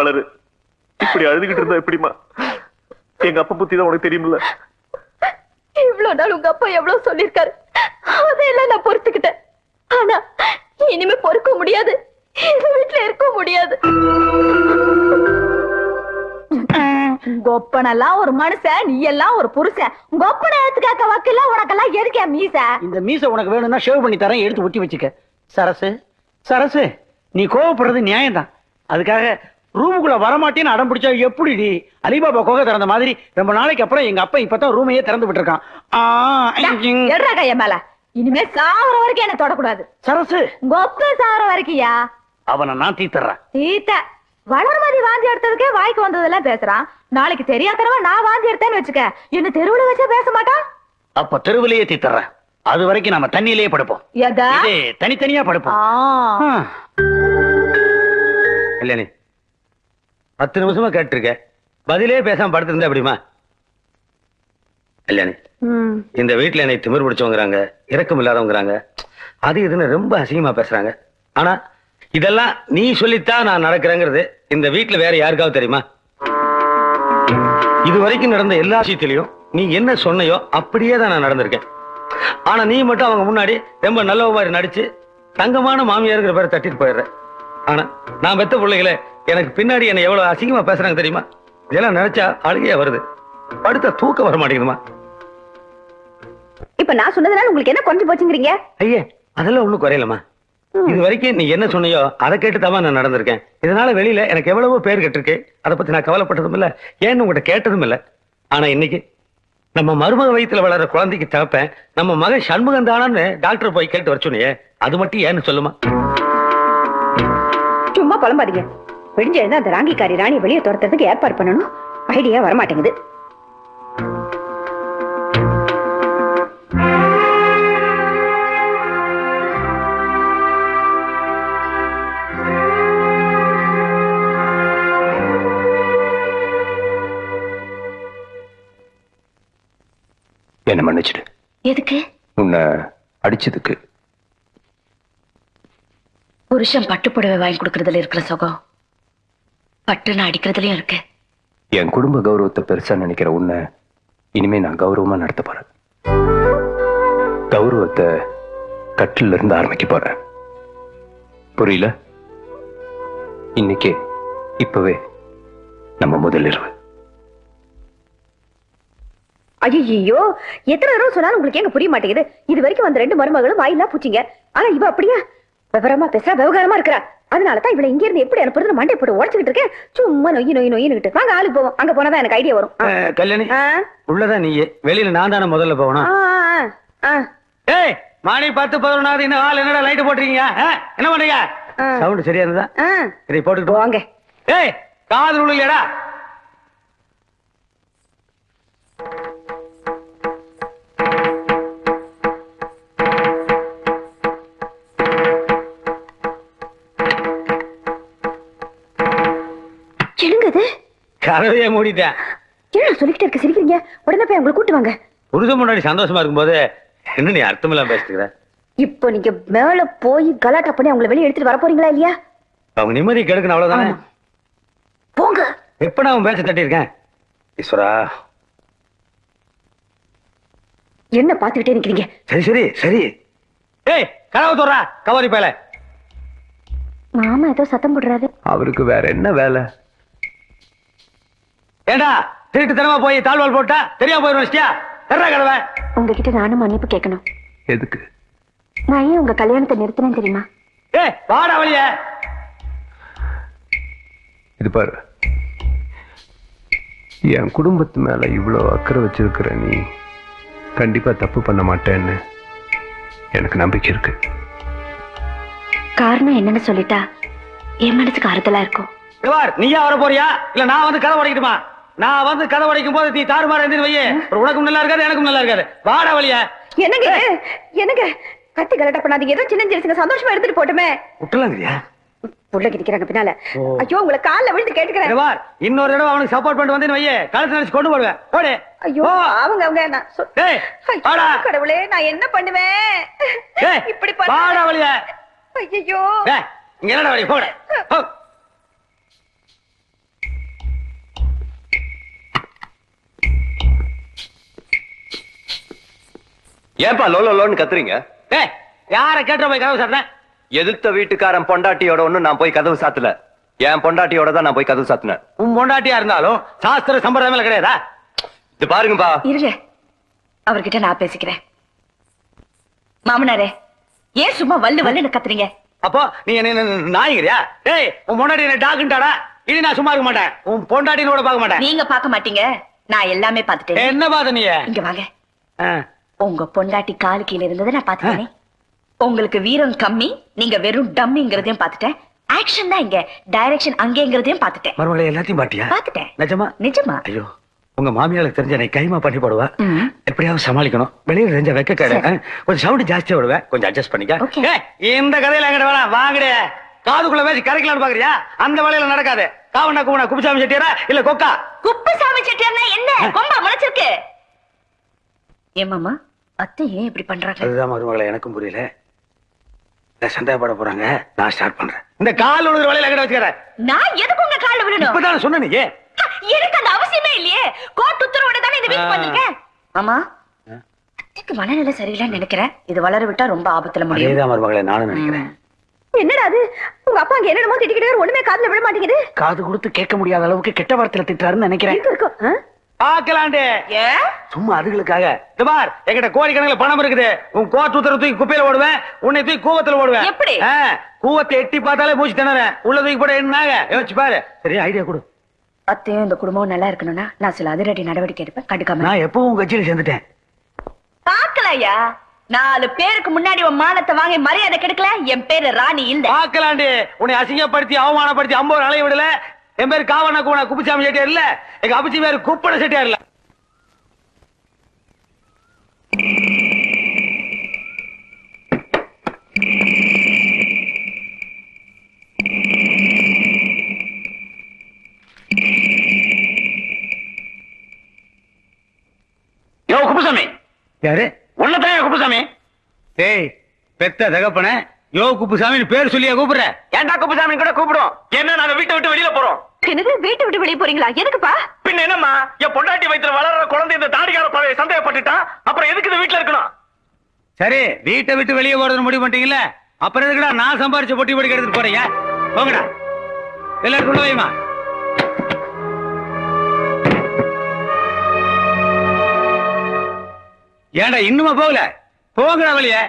வளரு. இப்படி அழுதுகிட்டு இருந்தா எப்படிமா எங்க அப்பா புத்தி தான் உனக்கு தெரியுமில்ல இவ்வளவு நாள் உங்க அப்பா எவ்வளவு சொல்லிருக்காரு அதையெல்லாம் நான் பொறுத்துக்கிட்டேன். ஆனா இனிமே பொறுக்க முடியாது. இந்த வீட்டுல இருக்க முடியாது. கொப்பனெல்லாம் ஒரு மனுஷன் நீ எல்லாம் ஒரு புருஷன். கொப்பனை எடுத்து கேட்க வக்கெல்லாம் உனக்கெல்லாம் எதுக்கே மீச? இந்த மீசை உனக்கு வேணும்னா ஷேவ் பண்ணி தரேன் எடுத்து ஒட்டி வச்சுக்க. சரசு சரசு நீ கோவப்படுறது நியாயம்தான். அதுக்காக ரூமுக்குள்ள வரமாட்டேன்னு அடம் பிடிச்சா எப்படிடி? அலிபாபா கோகை திறந்த மாதிரி ரொம்ப நாளைக்கு அப்புறம் எங்க அப்பா இப்பதான் ரூமையே திறந்து ஐயங். எட்ரா கைய மேல. இனிமே சாவர வரைக்கும் என்ன தொடக்கூடாது. சரசு. கொப்ப சாவர வரைக்கும்யா? அவனை நான் தீத்துறேன் சீத்த வளர்மதி வாந்தி எடுத்ததுக்கே வாய்க்கு வந்ததெல்லாம் பேசுறான். நாளைக்கு தெரியாதனமா நான் வாந்தி எடுத்தேன்னு வச்சுக்க. என்ன தெருவுல வச்சே பேச மாட்டான் அப்ப தெருவிலேயே தீத்துறேன் அது வரைக்கும் நம்ம தண்ணியிலேயே படுப்போம். தனித்தனியா படுப்போம். கல்யாணி பத்து நிமிஷமா கேட்டிருக்க. பதிலே பேசாம படுத்திருந்தா எப்படிமா கல்யாணி. இந்த வீட்டுல என்னை திமிர் பிடிச்சவங்கிறாங்க இரக்கம் இல்லாதவங்கிறாங்க அது இதுன்னு ரொம்ப அசிங்கமா பேசுறாங்க. ஆனா இதெல்லாம் நீ சொல்லித்தான் நான் நடக்கிறேங்கிறது இந்த வீட்டுல வேற யாருக்காவது தெரியுமா? இது வரைக்கும் நடந்த எல்லா விஷயத்திலையும் நீ என்ன சொன்னையோ அப்படியே தான் நான் நடந்திருக்கேன். ஆனா நீ மட்டும் அவங்க முன்னாடி ரொம்ப நல்லவ மாதிரி நடிச்சு தங்கமான மாமியாருங்கிற பேரை தட்டிட்டு போயிடுற. ஆனா நான் பெத்த பிள்ளைகளை எனக்கு பின்னாடி என்ன எவ்வளவு அசிங்கமா பேசுறாங்க தெரியுமா? இதெல்லாம் நினைச்சா அழுகையா வருது. படுத்த தூக்கம் வர மாட்டேங்குதுமா? இப்ப நான் சொன்னதுனால உங்களுக்கு என்ன கொஞ்சம் போச்சுங்கிறீங்க? ஐயே அதெல்லாம் ஒண்ணும் குறையலமா இது வரைக்கும் நீ என்ன சொன்னியோ அதை கேட்டு நான் நடந்திருக்கேன். இதனால வெளியில எனக்கு எவ்வளவோ பேர் கெட்டிருக்கு. அதை பத்தி நான் கவலைப்பட்டதும் இல்ல ஏன்னு உங்கள்கிட்ட கேட்டதும் இல்ல. ஆனா இன்னைக்கு நம்ம மருமக வயித்துல வளர குழந்தைக்கு தகப்பேன் நம்ம மகன் சண்முகம் தானான்னு டாக்டர் போய் கேட்டு வர சொன்னியே அது மட்டும் ஏன்னு சொல்லுமா? சும்மா புலம்பாதீங்க. விடிஞ்ச எழுந்து அந்த ராங்கிக்காரி ராணியை வெளியே துரத்துறதுக்கு ஏற்பாடு பண்ணணும். ஐடியா வர மாட்டேங்குது என்ன மன்னிச்சிடு. எதுக்கு? உன்னை அடிச்சதுக்கு. புருஷன் பட்டு புடவை வாங்கி கொடுக்கறதுல இருக்கிற சுகம். பட்டுன்னு அடிக்கிறதுலயும் இருக்கு. என் குடும்ப கௌரவத்தை பெருசா நினைக்கிற உன்னை இனிமே நான் கௌரவமா நடத்த போறேன். கௌரவத்தை கட்டில இருந்து ஆரம்பிக்க போறேன். புரியல? இன்னைக்கே இப்பவே நம்ம முதல் இரவு. ஐயோ எத்தனை தடவை சொன்னாலும் உங்களுக்கு எங்க புரிய மாட்டேங்குது? இது வரைக்கும் வந்த ரெண்டு மருமகளும் வாயிலா பூச்சிங்க. ஆனா இவ அப்படியா? விவரமா பேசுறா விவகாரமா இருக்கிறா. அதனாலதான் இவளை இங்க இருந்து எப்படி அனுப்புறது மண்டை போட்டு உடச்சுக்கிட்டு இருக்கேன். சும்மா நொய் நொய் நொய்னுகிட்டு வாங்க ஆளுக்கு போவோம். அங்க போனாதான் எனக்கு ஐடியா வரும். கல்யாணி உள்ளதான் நீ வெளியில நான் தானே முதல்ல போகணும். ஏய் மணி பத்து பதினொன்னாவது இன்னும் ஆள் என்னடா லைட் போட்டுறீங்க ஆ? என்ன பண்றீங்க. சவுண்ட் சரியா இருந்தா. சரி போட்டுட்டு போ. போங்க ஏய் காதல் விழுலையாடா கதவையே மூடிட்டேன். என்ன சொல்லிக்கிட்டே இருக்க சிரிக்கிறீங்க? உடனே போய் அவங்களை கூட்டு வாங்க. புருஷன் முன்னாடி சந்தோஷமா இருக்கும்போது என்ன நீ அர்த்தமெல்லாம் பேசிக்கிற இப்போ நீங்க மேல போய் கலாட்டா பண்ணி அவங்களை வெளியே எடுத்துட்டு வர போறீங்களா இல்லையா? அவங்க நிம்மதி கெடுக்கணும் அவ்வளவுதானே. போங்க. எப்ப நான் அவன் பேச தட்டியிருக்கேன்? ஈஸ்வரா. என்ன பாத்துக்கிட்டே நிக்கிறீங்க? சரி சரி சரி. ஏய் கதவை தோறா கவரி பேல மாமா ஏதோ சத்தம் போடுறாரு. அவருக்கு வேற என்ன வேலை? ஏண்டா திருட்டு தனமா போய் தாழ்வால் போட்டா தெரியாம வச்சியா தர்றா கதவை உங்ககிட்ட நானும் மன்னிப்பு கேட்கணும். எதுக்கு? நான் ஏன் உங்க கல்யாணத்தை நிறுத்தினேன் தெரியுமா? ஏய் வாடா வழிய. இது பாரு. என் குடும்பத்து மேல இவ்வளோ அக்கறை வச்சிருக்கிற நீ கண்டிப்பா தப்பு பண்ண மாட்டேன்னு எனக்கு நம்பிக்கை இருக்கு. காரணம் என்னன்னு சொல்லிட்டா என் மனசுக்கு ஆறுதலா இருக்கும். நீயா வர போறியா? இல்ல நான் வந்து கதை உடைக்கட்டுமா நான் வந்து கதை உடைக்கும் போது நீ தாறுமாற எந்திரி வையே. உனக்கும் நல்லா இருக்காது எனக்கும் நல்லா இருக்காது. வாடா வழிய. என்னங்க? என்னங்க? கத்தி கலாட்டா பண்ணாதீங்க. ஏதோ சின்ன சின்ன சந்தோஷமா எடுத்துட்டு போட்டுமே. விட்டுலாங்கறியா உள்ள கிடிக்கிறாங்க பின்னால. ஐயோ உங்களை கால்ல விழுந்து கேட்டுக்கிறேன். பார். இன்னொரு தடவை அவனுக்கு சப்போர்ட் பண்ணிட்டு வந்து வையே. கழுத்து நினைச்சு கொண்டு போடுவேன். போடு ஐயோ. அவங்க அவங்க நான் கடவுளே நான் என்ன பண்ணுவேன்? இப்படி வாடா வழிய. ஐயோ இங்க என்னடா வழி? போடு. ஏன்பா லோலோ லோன்னு கத்துறீங்க? டேய் யார கேட்ட போய் கதவு சாத்தின? எதிர்த்த வீட்டுக்காரன் பொண்டாட்டியோட ஒண்ணு நான் போய் கதவு சாத்தல. என் பொண்டாட்டியோட தான் நான் போய் கதவு சாத்தினேன் உன் பொண்டாட்டியா இருந்தாலும் சாஸ்திர சம்பிரதாயம் கிடையாதா? இது பாருங்கப்பா. இருங்க. அவர்கிட்ட நான் பேசிக்கிறேன். மாமனாரே ஏன் சும்மா வல்லு வல்லுன்னு கத்துறீங்க? அப்போ நீ என்ன நாய்கிறியா டேய் உன் பொண்டாட்டி என்ன டாக்குன்ட்டாடா இனி நான் சும்மா இருக்க மாட்டேன். உன் பொண்டாட்டின்னு கூட பார்க்க மாட்டேன். நீங்க பார்க்க மாட்டீங்க. நான் எல்லாமே பார்த்துட்டேன். என்ன பாத்த நீ? இங்க வாங்க. ஆ. உங்க பொண்டாட்டி காலு கீழ இருந்ததை நான் பாத்துட்டேனே உங்களுக்கு வீரம் கம்மி நீங்க வெறும் டம்மிங்கிறதையும் பாத்துட்டேன் ஆக்ஷன் தான் இங்க டைரக்ஷன் அங்கேங்கிறதையும் பாத்துட்டேன் மறுமலை எல்லாத்தையும் பாட்டியா பாத்துட்டேன் நிஜமா? நிஜமா. ஐயோ உங்க மாமியாருக்கு தெரிஞ்ச என்னை கைமா பண்ணி போடுவா. எப்படியாவது சமாளிக்கணும். வெளியில தெரிஞ்ச வெக்க கடை கொஞ்சம் சவுண்ட் ஜாஸ்தியா விடுவேன் கொஞ்சம் அட்ஜஸ்ட் பண்ணிக்க. இந்த கதையில எங்கிட்ட வேணாம் வாங்கடே. காதுக்குள்ள பேசி கரைக்கலாம்னு பாக்குறியா? அந்த வேலையில நடக்காது. காவண்ணா கூவனா குப்பிசாமி செட்டியாரா? இல்ல கொக்கா? குப்புசாமி செட்டியார்னா என்ன? கொம்பா முளைச்சிருக்கு. ஏமாமா அத்தை ஏன் இப்படி பண்றாங்க? அதுதான் மருமகளை எனக்கும் புரியல. நான் சந்தேகப்பட போறாங்க நான் ஸ்டார்ட் பண்றேன். இந்த கால் விழுகிற வேலையில எங்கிட்ட வச்சுக்கிறேன் நான் எதுக்கு உங்க கால்ல விழணும்? இப்பதான் சொன்ன நீ எனக்கு அந்த அவசியமே இல்லையே. கோர்ட் உத்தரவோட தானே இந்த வீட்டுக்கு. வந்திருக்கேன் ஆமா. அத்தைக்கு மனநிலை சரியில்லைன்னு நினைக்கிறேன். இது வளர விட்டா ரொம்ப ஆபத்துல முடியும். அதேதான் மருமகளை நானும் நினைக்கிறேன். என்னடா அது? உங்க அப்பா அங்க என்னமோ திட்டிக்கிட்டு ஒண்ணுமே காதுல விட மாட்டேங்குது. காது கொடுத்து கேட்க முடியாத அளவுக்கு கெட்ட வார்த்தையில திட்டுறாருன்னு நினைக்கிறேன். பாக்கலாண்டே சும்மா அதுகளுக்காக இந்த பார் என்கிட்ட கோடிக்கணக்கில் பணம் இருக்குது. உன் கோட் உத்தரவு தூக்கி குப்பையில ஓடுவேன் உன்னை தூக்கி கூவத்துல ஓடுவேன் எப்படி? கூவத்தை எட்டி பார்த்தாலே மூச்சு திணறேன். உள்ள தூக்கி போட என்னாங்க யோசிச்சு பாரு. சரி ஐடியா கொடு. அத்தையும் இந்த குடும்பம் நல்லா இருக்கணும்னா நான் சில அதிரடி நடவடிக்கை எடுப்பேன். கண்டுக்காம நான் எப்பவும் கட்சியில சேர்ந்துட்டேன். பாக்கலையா நாலு பேருக்கு முன்னாடி உன் மானத்தை வாங்கி மரியாதை கெடுக்கல? என் பேரு ராணி இல்ல. பாக்கலாண்டு உன்னை அசிங்கப்படுத்தி அவமானப்படுத்தி ஐம்பது அலைய விடல. என் பேர் காவனா கூவனா குப்பிச்சாமி செட்டியார் இல்ல. எங்க அபிச்சி பேர் குப்பன செட்டியார் இல்ல. யோ குப்புசாமி. யாரு? உன்னதான் குப்புசாமி. டேய் பெத்த தகப்பன யோ குப்புசாமி பேர் சொல்லியா கூப்பிடுற. ஏன்டா குப்புசாமி கூட கூப்பிடும்? என்ன நாங்க வீட்டை விட்டு வெளியில போறோம்? என்னது வீட்டை விட்டு வெளியே போறீங்களா? எதுக்குப்பா? பின்ன என்னம்மா? என் பொண்டாட்டி வயித்துல வளர்ற குழந்தை இந்த தாடிகார பழைய சந்தேகப்பட்டுட்டான் அப்புறம் எதுக்கு இந்த வீட்டுல இருக்கணும்? சரி வீட்டை விட்டு வெளியே போறதுன்னு முடிவு பண்ணிட்டீங்கல்ல? அப்புறம் எதுக்குடா நான் சம்பாரிச்ச பொட்டி பொடி எடுத்துட்டு போறீங்க? போங்கடா. எல்லாரும் உள்ள வைமா ஏன்டா இன்னுமா போகல? போங்கடா வெளியே.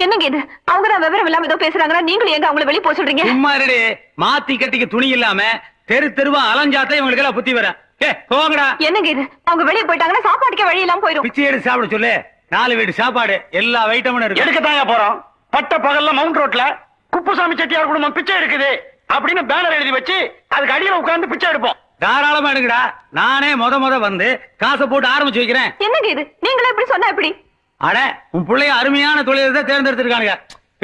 என்னங்க இது? அவங்க தான் விவரம் இல்லாம ஏதோ பேசுறாங்கன்னா நீங்களும் எங்க அவங்கள வெளியே போக சொல்றீங்க? சும்மா மாத்தி கட்டிக்க துணி இல்லாம தெரு தெருவா அலைஞ்சாத்தான் இவங்களுக்கு எல்லாம் புத்தி வர ஏ போங்கடா. என்னங்க இது? அவங்க வெளியே போயிட்டாங்கன்னா சாப்பாட்டுக்கே வழி இல்லாம போயிடும் பிச்சை எடுத்து சாப்பிட சொல்லு. நாலு வீடு சாப்பாடு எல்லா வைட்டமும் இருக்கு. எடுக்கத்தாங்க போறோம். பட்ட பகல்ல மவுண்ட் ரோட்ல குப்புசாமி செட்டியார் குடும்பம் பிச்சை எடுக்குது அப்படின்னு பேனர் எழுதி வச்சு அதுக்கு அடியில உட்கார்ந்து பிச்சை எடுப்போம். தாராளமா எடுங்கடா. நானே முத முத வந்து காசை போட்டு ஆரம்பிச்சு வைக்கிறேன். என்னங்க இது? நீங்களே எப்படி சொன்னா எப்படி? அட உன் பிள்ளைய அருமையான தொழிலை தான் தேர்ந்தெடுத்திருக்கானுங்க.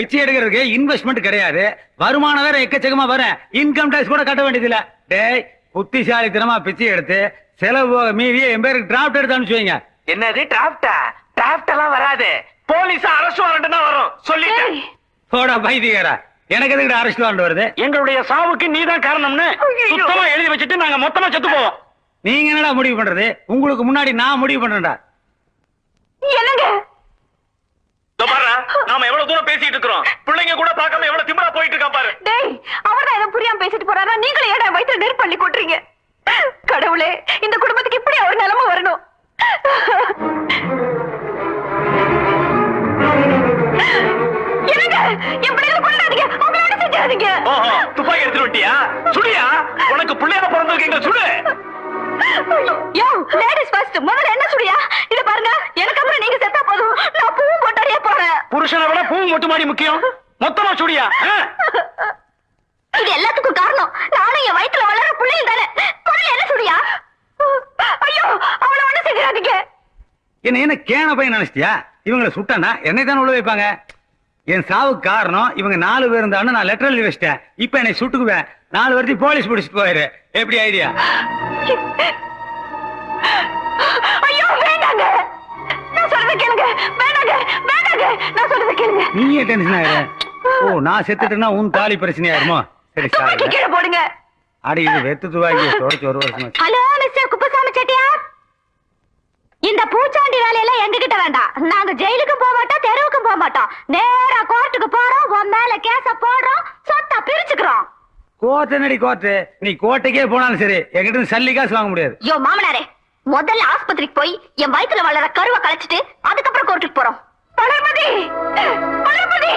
பிச்சை எடுக்கிறதுக்கு இன்வெஸ்ட்மெண்ட் கிடையாது. வருமானம் வேற எக்கச்சக்கமா வர. இன்கம் டேக்ஸ் கூட கட்ட வேண்டியது இல்ல டேய் புத்திசாலித்தனமா பிச்சை எடுத்து செலவு போக மீதியே என் பேருக்கு டிராஃப்ட் எடுத்து அனுப்பிச்சு வைங்க. என்னது டிராப்டா டிராப்ட் எல்லாம் வராது. போலீஸ் அரசு வாரண்ட் தான் வரும். சொல்லிட்டேன். போடா பைத்தியக்காரா. எனக்கு எதுக்கு அரெஸ்ட் வாரண்ட் வருது? எங்களுடைய சாவுக்கு நீதான் காரணம்னு சுத்தமா எழுதி வச்சுட்டு நாங்க மொத்தமா செத்து போவோம். நீங்க என்னடா முடிவு பண்றது? உங்களுக்கு முன்னாடி நான் முடிவு பண்றேன்டா என்னங்க இதோ பாருடா, நாம எவ்வளவு தூரம் பேசிட்டு இருக்கிறோம். பிள்ளைங்க கூட பார்க்காம எவ்வளவு திமிரா போயிட்டு இருக்கா பாரு. டேய் அவர்தான் ஏதோ புரியாம பேசிட்டு போறாரா? நீங்களும் ஏடா வயித்துல நெருப்பள்ளி கொட்டுறீங்க கடவுளே இந்த குடும்பத்துக்கு இப்படி ஒரு நிலைமை வரணும்? துப்பாக்கி எடுத்துட்டு விட்டியா சுடியா? உனக்கு பிள்ளையா பிறந்திருக்கீங்க சுடு. யோ லேடிஸ் ஃபர்ஸ்ட் முதல்ல என்ன சொல்றியா இத பாருங்க. எனக்கு அப்புறம் நீங்க செத்தா போதும். நான் பூவும் போட்டாரியே போறேன். புருஷனை விட பூ மொட்டு மாதிரி முக்கியம். மொத்தமா சுடியா? இது எல்லாத்துக்கும் காரணம். நானும் என் வயித்துல வளர பிள்ளையும் தானே. முதல்ல என்ன சொல்றியா ஐயோ அவளை ஒண்ணு செஞ்சிடாதீங்க என்ன என்ன கேன பையன் நினைச்சிட்டியா? இவங்களை சுட்டானா என்னை தானே உள்ள வைப்பாங்க? என் சாவுக்கு காரணம் இவங்க நாலு பேர் இருந்தான்னு நான் லெட்டர் எழுதி வச்சிட்டேன். இப்ப என்னை சுட்டுக்குவேன். நாலு வருஷம் போலீஸ் பிடிச்சிட்டு போயிரு. எப்படி ஐடியா ஐயோ வேண்டாங்க நான் சொல்றத கேளுங்க. வேண்டாங்க வேண்டாங்க நான் சொல்றத கேளுங்க. நீ ஏன் டென்ஷன் ஆயிரு ஓ நான் செத்துட்டேன்னா உன் தாலி பிரச்சனை ஆயிருமோ சரி சாரி கீழே போடுங்க. அடி இது வெத்து துவாக்கி தொடச்சு ஒரு வருஷம் ஹலோ மிஸ்டர் குப்பசாமி செட்டியார்? இந்த பூச்சாண்டி வேலையெல்லாம் எங்க கிட்ட வேண்டாம். நாங்க ஜெயிலுக்கும் போக மாட்டோம் தெருவுக்கும் போக மாட்டோம். நேரா கோர்ட்டுக்கு போறோம் உன் மேல கேஸ போடுறோம் சொத்தா பிரிச்சுக்கிறோம். கோர்ட்டு என்னடி கோர்ட்டு? நீ கோட்டைக்கே போனாலும் சரி என்கிட்ட இருந்து சல்லி காசு வாங்க முடியாது. யோ மாமனாரே முதல்ல ஆஸ்பத்திரிக்கு போய் என் வயித்துல வளர கருவை கலைச்சிட்டு அதுக்கப்புறம் கோர்ட்டுக்கு போறோம். வளர்மதி வளர்மதி